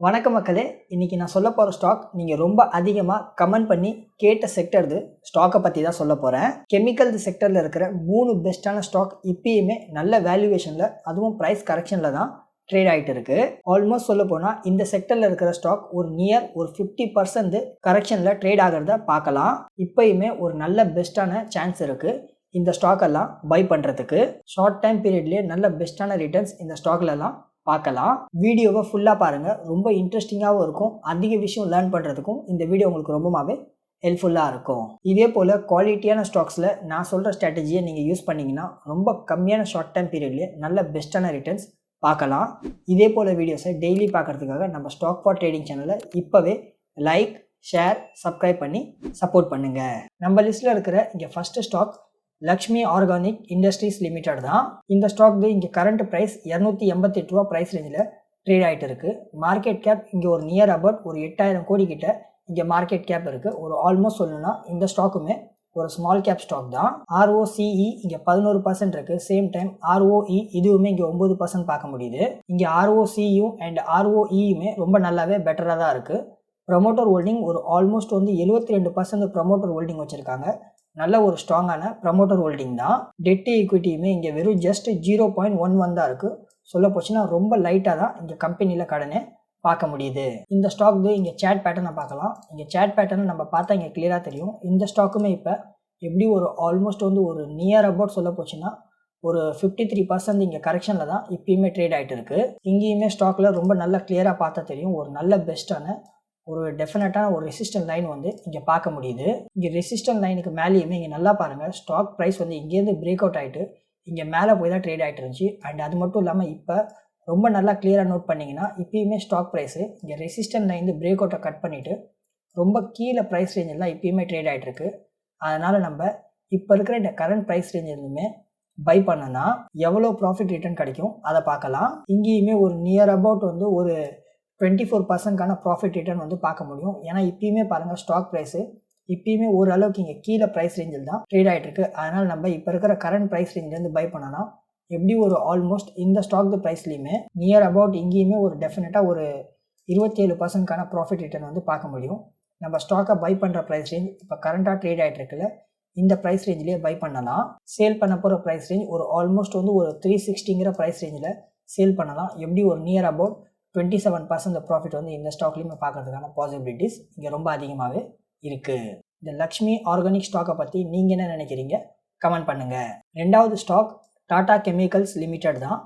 வணக்கம் மக்களே. இன்றைக்கி நான் சொல்ல போகிற ஸ்டாக் நீங்கள் ரொம்ப அதிகமாக கமெண்ட் பண்ணி கேட்ட செக்டர்து ஸ்டாக்கை பற்றி தான் சொல்ல போகிறேன் கெமிக்கல் செக்டரில் இருக்கிற மூணு பெஸ்ட்டான ஸ்டாக் இப்பயுமே நல்ல வேல்யூவேஷனில் அதுவும் ப்ரைஸ் கரெக்ஷனில் தான் ட்ரேட் ஆகிட்டு இருக்கு. ஆல்மோஸ்ட் சொல்ல போனால் இந்த செக்டரில் இருக்கிற ஸ்டாக் ஒரு நியர் ஒரு ஃபிஃப்டி பர்சன்ட் கரெக்ஷனில் ட்ரேட் ஆகிறத பார்க்கலாம். இப்பயுமே ஒரு நல்ல பெஸ்ட்டான சான்ஸ் இருக்குது இந்த ஸ்டாக் எல்லாம் பை பண்ணுறதுக்கு ஷார்ட் டைம் பீரியட்லேயே நல்ல பெஸ்ட்டான ரிட்டர்ன்ஸ் இந்த ஸ்டாக்லலாம் பார்க்கலாம். வீடியோவை ஃபுல்லாக பாருங்கள் ரொம்ப இன்ட்ரெஸ்டிங்காகவும் இருக்கும். அதிக விஷயம் லேர்ன் பண்ணுறதுக்கும் இந்த வீடியோ உங்களுக்கு ரொம்பவே ஹெல்ப்ஃபுல்லாக இருக்கும். இதே போல் குவாலிட்டியான ஸ்டாக்ஸில் நான் சொல்கிற ஸ்ட்ராட்டஜியை நீங்கள் யூஸ் பண்ணிங்கன்னா ரொம்ப கம்மியான ஷார்ட் டைம் பீரியட்லேயே நல்ல பெஸ்ட்டான ரிட்டர்ன்ஸ் பார்க்கலாம். இதே போல் வீடியோஸை டெய்லி பார்க்குறதுக்காக நம்ம ஸ்டாக் ஃபார் ட்ரேடிங் சேனலை இப்போவே லைக் ஷேர் சப்ஸ்கிரைப் பண்ணி சப்போர்ட் பண்ணுங்கள் நம்ம லிஸ்ட்டில் இருக்கிற இங்கே first stock Lakshmi organic industries limited தான். இந்த ஸ்டாக் இங்கே கரண்ட் ப்ரைஸ் இரநூத்தி எண்பத்தி எட்டு ரூபா ப்ரைஸ் ரேஞ்சில் ட்ரேட் ஆகிட்டு இருக்குது மார்க்கெட் கேப் இங்கே ஒரு நியர் அபவுட் ஒரு எட்டாயிரம் கோடி கிட்ட இங்கே மார்க்கெட் கேப் இருக்குது ஒரு ஆல்மோஸ்ட் சொல்லணும்னா இந்த ஸ்டாக்குமே ஒரு ஸ்மால் கேப் ஸ்டாக் தான். ஆர்ஓசிஇ இங்கே பதினோரு பர்சன்ட் இருக்குது சேம் டைம் ஆர்ஓஇ இதுவுமே இங்கே ஒம்பது பர்சன்ட் பார்க்க முடியுது. இங்கே ஆர்ஓசியும் அண்ட் ஆர்ஓஇயுமே ரொம்ப நல்லாவே பெட்டராக தான் இருக்குது ப்ரமோட்டர் ஹோல்டிங் ஒரு ஆல்மோஸ்ட் வந்து எழுபத்தி ரெண்டு பர்சன்ட் ப்ரமோட்டர் ஹோல்டிங் வச்சுருக்காங்க. நல்ல ஒரு ஸ்ட்ராங்கான ப்ரமோட்டர் ஹோல்டிங் தான். டெட்டு ஈக்விட்டியுமே இங்கே வெறும் just zero point one one தான் இருக்குது சொல்ல போச்சுன்னா ரொம்ப லைட்டாக தான் இங்கே கம்பெனியில் கடனே பார்க்க முடியுது. இந்த ஸ்டாக் இங்கே சேட் பேட்டர்னை பார்க்கலாம். இங்கே சேட் பேட்டர்னை நம்ம பார்த்தா இங்கே கிளியராக தெரியும். இந்த ஸ்டாக்குமே இப்போ எப்படி ஒரு ஆல்மோஸ்ட் வந்து ஒரு நியர் அபவுட் சொல்ல போச்சுன்னா ஒரு ஃபிஃப்டி த்ரீ பர்சன்ட் இங்கே கரெக்ஷனில் தான் இப்பயுமே ட்ரேட் ஆகிட்டு இருக்குது இங்கேயுமே ஸ்டாக்கில் ரொம்ப நல்லா கிளியராக பார்த்தா தெரியும். ஒரு நல்ல பெஸ்ட்டான ஒரு டெஃபினட்டான ஒரு ரெசிஸ்டன்ட் லைன் வந்து இங்கே பார்க்க முடியுது. இங்கே ரெசிஸ்டன்ட் லைனுக்கு மேலேயுமே இங்கே நல்லா பாருங்கள் ஸ்டாக் ப்ரைஸ் வந்து இங்கேருந்து பிரேக் அவுட் ஆகிட்டு இங்கே மேலே போய் தான் ட்ரேட் ஆகிட்டு இருந்துச்சு. அண்ட் அது மட்டும் இல்லாமல் இப்போ ரொம்ப நல்லா கிளியராக நோட் பண்ணிங்கன்னா இப்போயுமே ஸ்டாக் ப்ரைஸு இங்கே ரெசிஸ்டன்ட் லைன் பிரேக் அவுட்டை கட் பண்ணிவிட்டு ரொம்ப கீழே ப்ரைஸ் ரேஞ்செல்லாம் இப்பயுமே ட்ரேட் ஆகிட்டு அதனால் நம்ம இப்போ இருக்கிற இந்த கரண்ட் ப்ரைஸ் ரேஞ்சிலுமே பை பண்ணனா எவ்வளோ ப்ராஃபிட் ரிட்டர்ன் கிடைக்கும் அதை பார்க்கலாம். இங்கேயுமே ஒரு நியர் அபவுட் வந்து ஒரு டுவெண்ட்டி ஃபோர் பர்சன்ட்கான ப்ராஃபிட் ரிட்டர்ன் வந்து பார்க்க முடியும். ஏன்னா இப்பயுமே பாருங்கள் ஸ்டாக் ப்ரைஸு இப்பயுமே ஓரளவுக்கு இங்கே கீழே ப்ரைஸ் ரேஞ்சில் தான் ட்ரேட் ஆகிட்டு இருக்கு. அதனால் நம்ம இப்போ இருக்கிற கரண்ட் ப்ரைஸ் ரேஞ்சிலேருந்து பை பண்ணலாம். எப்படி ஒரு ஆல்மோஸ்ட் இந்த ஸ்டாக் ப்ரைஸ்லையுமே நியர் அபவுட் இங்கேயுமே ஒரு டெஃபினட்டாக ஒரு இருபத்தேழு பர்சன்ட்கான ப்ராஃபிட் ரிட்டர்ன் வந்து பார்க்க முடியும். நம்ம ஸ்டாக்கை பை பண்ணுற ப்ரைஸ் ரேஞ்ச் இப்போ கரண்ட்டாக ட்ரேட் ஆகிட்டு இருக்குல்ல இந்த ப்ரைஸ் ரேஞ்சிலேயே பை பண்ணலாம். சேல் பண்ண போகிற ப்ரைஸ் ரேஞ்ச் ஒரு ஆல்மோஸ்ட் வந்து ஒரு த்ரீ சிக்ஸ்டிங்கிற ப்ரைஸ் ரேஞ்சில் சேல் பண்ணலாம். எப்படி ஒரு near about twenty seven percent profit வந்து இந்த ஸ்டாக்லேயுமே பார்க்கறதுக்கான பாசிபிலிட்டிஸ் இங்கே ரொம்ப அதிகமாகவே இருக்குது இந்த லக்ஷ்மி ஆர்கானிக் ஸ்டாக்கை பற்றி நீங்கள் என்ன நினைக்கிறீங்க? கமெண்ட் பண்ணுங்கள் ரெண்டாவது ஸ்டாக் டாடா கெமிக்கல்ஸ் லிமிடெட் தான்.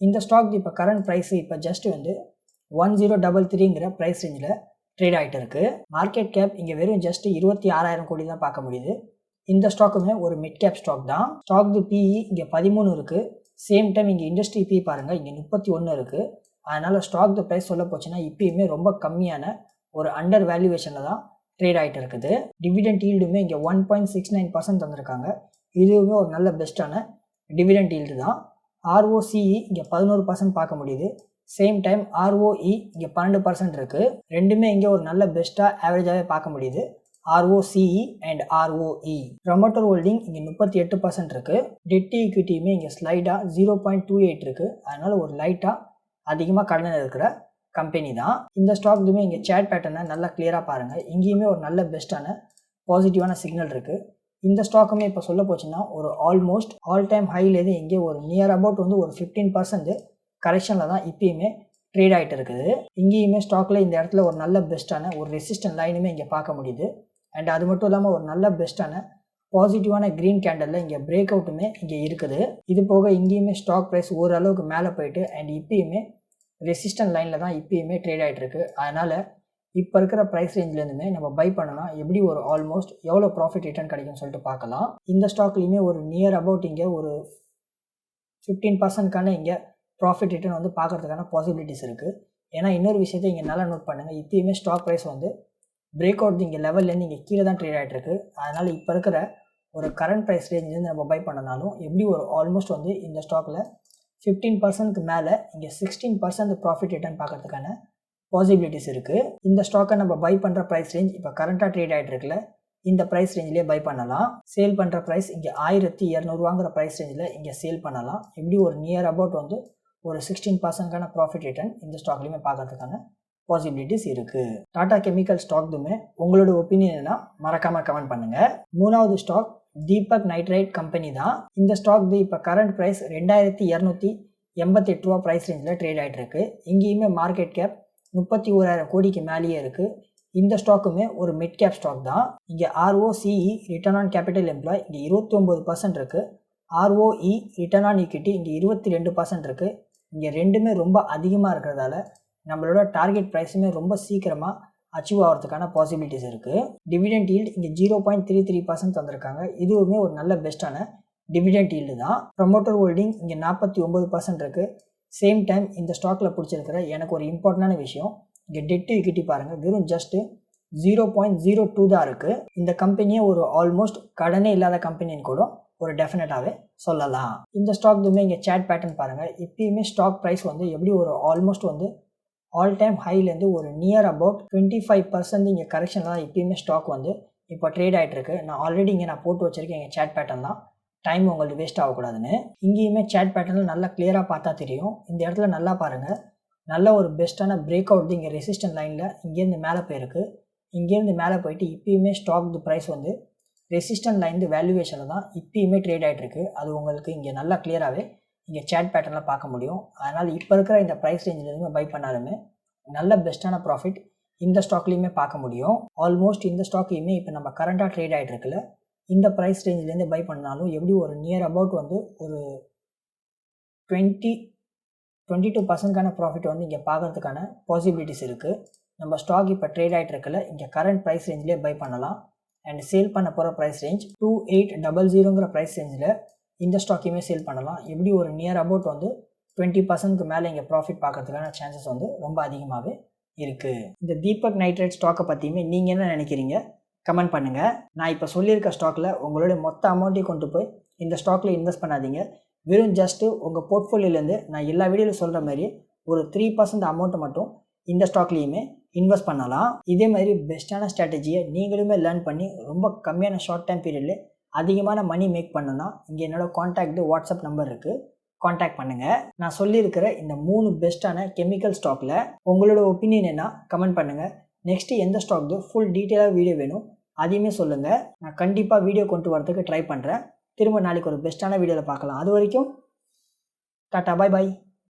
இந்த ஸ்டாக் இப்போ கரண்ட் ப்ரைஸு இப்போ ஜஸ்ட் வந்து ஒன் ஜீரோ டபுள் த்ரீங்கிற ப்ரைஸ் ரேஞ்சில் ட்ரேட் ஆகிட்டு இருக்குது மார்க்கெட் கேப் இங்கே வெறும் ஜஸ்ட் இருபத்தி ஆறாயிரம் கோடி தான் பார்க்க முடியுது. இந்த ஸ்டாக்குமே ஒரு மிட் கேப் ஸ்டாக் தான். ஸ்டாக் பிஇ இங்கே பதிமூணு இருக்குது சேம் டைம் இங்கே இண்டஸ்ட்ரி பி பாருங்கள் இங்கே முப்பத்தி ஒன்று இருக்குது அதனால் ஸ்டாக் த ப்ரைஸ் சொல்ல போச்சுன்னா இப்பயுமே ரொம்ப கம்மியான ஒரு அண்டர் வேல்யூவேஷனில் தான் ட்ரேட் ஆகிட்டு இருக்குது. டிவிடெண்ட் ஈல்டுமே இங்கே one point six nine percent தந்திருக்காங்க. இதுவுமே ஒரு நல்ல பெஸ்ட்டான டிவிடெண்ட் ஈல்டு தான். ஆர்ஓசிஇ இங்கே பதினோரு பர்சன்ட் பார்க்க முடியுது. சேம் டைம் ஆர்ஓஇ இங்கே பன்னெண்டு பர்சன்ட் இருக்குது ரெண்டுமே இங்கே ஒரு நல்ல பெஸ்ட்டாக ஆவரேஜாகவே பார்க்க முடியுது. ROCE and ROE promoter holding இங்கே முப்பத்தி எட்டு பர்சன்ட் இருக்குது டெட்டி ஈக்விட்டியுமே இங்கே ஸ்லைடாக ஜீரோ பாயிண்ட் டூ எயிட் இருக்குது அதனால் ஒரு லைட்டாக அதிகமாக கடன் இருக்கிற கம்பெனி தான். இந்த ஸ்டாக் இதுவுமே இங்கே சேட் பேட்டர்னை நல்லா கிளியராக பாருங்கள் இங்கேயுமே ஒரு நல்ல பெஸ்ட்டான பாசிட்டிவான சிக்னல் இருக்குது இந்த ஸ்டாக்குமே இப்போ சொல்ல போச்சுன்னா ஒரு ஆல்மோஸ்ட் ஆல் டைம் ஹைலேருந்து இங்கே ஒரு நியர் அபவுட் வந்து ஒரு ஃபிஃப்டீன் பர்சன்ட் கரெக்ஷனில் தான் இப்பயுமே ட்ரேட் ஆகிட்டு இருக்குது. இங்கேயுமே ஸ்டாக்கில் இந்த இடத்துல ஒரு நல்ல பெஸ்ட்டான ஒரு ரெசிஸ்டன்ட் லைனுமே இங்கே பார்க்க முடியுது. அண்ட் அது மட்டும் இல்லாமல் ஒரு நல்ல பெஸ்ட்டான பாசிட்டிவான க்ரீன் கேண்டலில் இங்கே பிரேக் அவுட்டுமே இங்கே இருக்குது. இது போக இங்கேயுமே ஸ்டாக் ப்ரைஸ் ஓரளவுக்கு மேலே போயிட்டு அண்ட் இப்பயுமே ரெசிஸ்டன்ட் லைனில் தான் இப்பயுமே ட்ரேட் ஆகிட்டு இருக்கு. அதனால் இப்போ இருக்கிற ப்ரைஸ் ரேஞ்சிலேருந்துமே நம்ம பை பண்ணனா எப்படி ஒரு ஆல்மோஸ்ட் எவ்வளோ ப்ராஃபிட் ரிட்டர்ன் கிடைக்கும்னு சொல்லிட்டு பார்க்கலாம். இந்த ஸ்டாக்லேயுமே ஒரு நியர் அபவுட் இங்கே ஒரு ஃபிஃப்டீன் பர்சன்ட்கான இங்கே ப்ராஃபிட் ரிட்டர்ன் வந்து பார்க்கறதுக்கான பாசிபிலிட்டிஸ் இருக்குது ஏன்னா இன்னொரு விஷயத்தை இங்கே நல்லா நோட் பண்ணுங்கள் இப்பயுமே ஸ்டாக் ப்ரைஸ் வந்து பிரேக் அவுட் இங்கே லெவல்லேருந்து இங்கே கீழே தான் ட்ரேட் ஆகிட்டு இருக்கு. அதனால் இப்போ இருக்கிற ஒரு கரண்ட் ப்ரைஸ் ரேஞ்சிலேருந்து நம்ம பை பண்ணனாலும் எப்படி ஒரு ஆல்மோஸ்ட் வந்து இந்த ஸ்டாக்கில் ஃபிஃப்டீன் பர்சன்ட்க்கு மேலே இங்கே சிக்ஸ்டீன் பர்சன்ட் ப்ராஃபிட் ரிட்டர்ன் பார்க்கறதுக்கான பாசிபிலிட்டிஸ் இருக்குது இந்த ஸ்டாக்கை நம்ம பை பண்ணுற ப்ரைஸ் ரேஞ்ச் இப்போ கரண்ட்டாக ட்ரேட் ஆகிட்டு இருக்குல்ல இந்த ப்ரைஸ் ரேஞ்சிலே பை பண்ணலாம். சேல் பண்ணுற ப்ரைஸ் இங்கே ஆயிரத்தி இரநூறுவாங்கிற ப்ரைஸ் ரேஞ்சில் இங்கே சேல் பண்ணலாம். எப்படி ஒரு நியர் அபவுட் வந்து ஒரு சிக்ஸ்டீன் பர்சன்ட்கான ப்ராஃபிட் ரிட்டர்ன் இந்த ஸ்டாக்லேயுமே பார்க்கறதுக்கான பாசிபிலிட்டிஸ் இருக்குது டாடா கெமிக்கல் ஸ்டாக்துமே உங்களோட ஒப்பீனியனா மறக்காமல் கமெண்ட் பண்ணுங்கள் மூணாவது ஸ்டாக் தீபக் நைட்ரைட் கம்பெனி தான். இந்த ஸ்டாக் இப்போ கரண்ட் ப்ரைஸ் ரெண்டாயிரத்தி இரநூத்தி எண்பத்தெட்டு ரூபா ப்ரைஸ் ரேஞ்சில் ட்ரேட் ஆகிட்டு இருக்கு. இங்கேயுமே மார்க்கெட் கேப் முப்பத்தி ஓராயிரம் கோடிக்கு மேலேயே இருக்குது இந்த ஸ்டாக்குமே ஒரு மிட் கேப் ஸ்டாக் தான். இங்கே ROCE return on capital employ இங்கே இருபத்தி ஒம்பது பர்சன்ட் இருக்குது ஆர்ஓஇ ரிட்டர்ன் ஆன் ஈக்விட்டி இங்கே இருபத்தி ரெண்டு பர்சன்ட் இருக்குது இங்கே ரெண்டுமே ரொம்ப அதிகமாக இருக்கிறதால நம்மளோட டார்கெட் ப்ரைஸுமே ரொம்ப சீக்கிரமாக அச்சீவ் ஆகிறதுக்கான பாசிபிலிட்டிஸ் இருக்குது டிவிடெண்ட் ஈல்டு இங்கே zero point three three percent தந்திருக்காங்க. இதுவுமே ஒரு நல்ல பெஸ்ட்டான டிவிடெண்ட் ஈல்டு தான். ப்ரொமோட்டர் ஹோல்டிங் இங்கே நாற்பத்தி ஒம்பது பர்சன்ட் இருக்குது சேம் டைம் இந்த ஸ்டாக்கில் பிடிச்சிருக்கிற எனக்கு ஒரு இம்பார்ட்டண்டான விஷயம் இங்கே டெட்டு இக்விட்டி பாருங்கள் வெறும் just zero point zero two தான் இருக்குது இந்த கம்பெனியே ஒரு ஆல்மோஸ்ட் கடனே இல்லாத கம்பெனின்னு கூட ஒரு டெஃபினட்டாகவே சொல்லலாம். இந்த ஸ்டாக் இதுவுமே இங்கே சேட் பேட்டர்ன் பாருங்கள் இப்பயுமே ஸ்டாக் ப்ரைஸ் வந்து எப்படி ஒரு ஆல்மோஸ்ட் வந்து ஆல் டைம் ஹைலேருந்து ஒரு near about twenty five percent இங்கே கரெக்ஷனில் தான் இப்பயுமே ஸ்டாக் வந்து. இப்போ ட்ரேட் ஆகிட்டுருக்கு நான் ஆல்ரெடி இங்கே நான் போட்டு வச்சிருக்கேன் எங்கள் சேட் பேட்டர்ன் தான். டைம் உங்களுக்கு வேஸ்ட் ஆகக்கூடாதுன்னு. இங்கேயுமே சேட் பேட்டர்னில் நல்லா கிளியராக பார்த்தா தெரியும். இந்த இடத்துல நல்லா பாருங்கள் நல்ல ஒரு பெஸ்ட்டான பிரேக் அவுட் இங்கே ரெசிஸ்டன்ட் லைனில் இங்கேருந்து மேலே போயிருக்கு. இங்கேருந்து மேலே போயிட்டு இப்பயுமே ஸ்டாக் ப்ரைஸ் வந்து ரெசிஸ்டன்ட் லைன் வேல்யூவேஷனில் தான் இப்பயுமே ட்ரேட் ஆகிட்டுருக்கு அது உங்களுக்கு இங்கே நல்லா கிளியராகவே இங்கே சேட் பேட்டர்னில் பார்க்க முடியும். அதனால் இப்போ இருக்கிற இந்த ப்ரைஸ் ரேஞ்சிலேருந்து பை பண்ணாலுமே நல்ல பெஸ்ட்டான ப்ராஃபிட் இந்த ஸ்டாக்லேயுமே பார்க்க முடியும். ஆல்மோஸ்ட் இந்த ஸ்டாக்கையுமே இப்போ நம்ம கரண்ட்டாக ட்ரேட் ஆகிட்டு இருக்குல்ல இந்த ப்ரைஸ் ரேஞ்சிலேருந்து பை பண்ணாலும் எப்படி ஒரு நியர் அபவுட் வந்து ஒரு டுவெண்ட்டி டுவெண்ட்டி டூ பர்சன்ட்கான ப்ராஃபிட் வந்து இங்கே பார்க்கறதுக்கான பாசிபிலிட்டிஸ் இருக்குது நம்ம ஸ்டாக் இப்போ ட்ரேட் ஆகிட்டு இருக்குல்ல இங்கே கரண்ட் ப்ரைஸ் ரேஞ்சிலே பை பண்ணலாம். அண்ட் சேல் பண்ண போகிற price range two eight double ஜீரோங்கிற price ரேஞ்சில் இந்த ஸ்டாக்கையுமே சேல் பண்ணலாம். எப்படி ஒரு நியர் அபவுட் வந்து டுவெண்ட்டி பர்சன்ட்க்கு மேலே இங்கே ப்ராஃபிட் பார்க்கறதுக்கான சான்சஸ் வந்து ரொம்ப அதிகமாகவே இருக்குது இந்த தீபக் நைட்ரேட் ஸ்டாக்கை பற்றியுமே நீங்கள் என்ன நினைக்கிறீங்க? கமெண்ட் பண்ணுங்கள் நான் இப்போ சொல்லியிருக்க ஸ்டாக்கில் உங்களுடைய மொத்த அமௌண்ட்டையும் கொண்டு போய் இந்த ஸ்டாக்கில் இன்வெஸ்ட் பண்ணாதீங்க. வெறும் ஜஸ்ட்டு உங்கள் போர்ட்ஃபோலியோலேருந்து நான் எல்லா வீடியோவில் சொல்கிற மாதிரி ஒரு த்ரீ பர்சன்ட் அமௌண்ட்டை மட்டும் இந்த ஸ்டாக்லேயுமே இன்வெஸ்ட் பண்ணலாம். இதே மாதிரி பெஸ்ட்டான ஸ்ட்ராட்டஜியை நீங்களுமே லேர்ன் பண்ணி ரொம்ப கம்மியான ஷார்ட் டைம் பீரியட்லேயே அதிகமான மணி மேக் பண்ணணும்னா இங்கே என்னோடய காண்டாக்ட் வாட்ஸ்அப் நம்பர் இருக்குது காண்டாக்ட் பண்ணுங்கள் நான் சொல்லியிருக்கிற இந்த மூணு பெஸ்ட்டான கெமிக்கல் ஸ்டாக்கில் உங்களோட ஒப்பீனியன் என்ன? கமெண்ட் பண்ணுங்கள் நெக்ஸ்ட்டு எந்த ஸ்டாக்கு ஃபுல் டீட்டெயிலாக வீடியோ வேணும் அதையுமே சொல்லுங்கள் நான் கண்டிப்பாக வீடியோ கொண்டு வரதுக்கு ட்ரை பண்ணுறேன் திரும்ப நாளைக்கு ஒரு பெஸ்ட்டான வீடியோவில் பார்க்கலாம். அது வரைக்கும் டாட்டா பாய் பாய்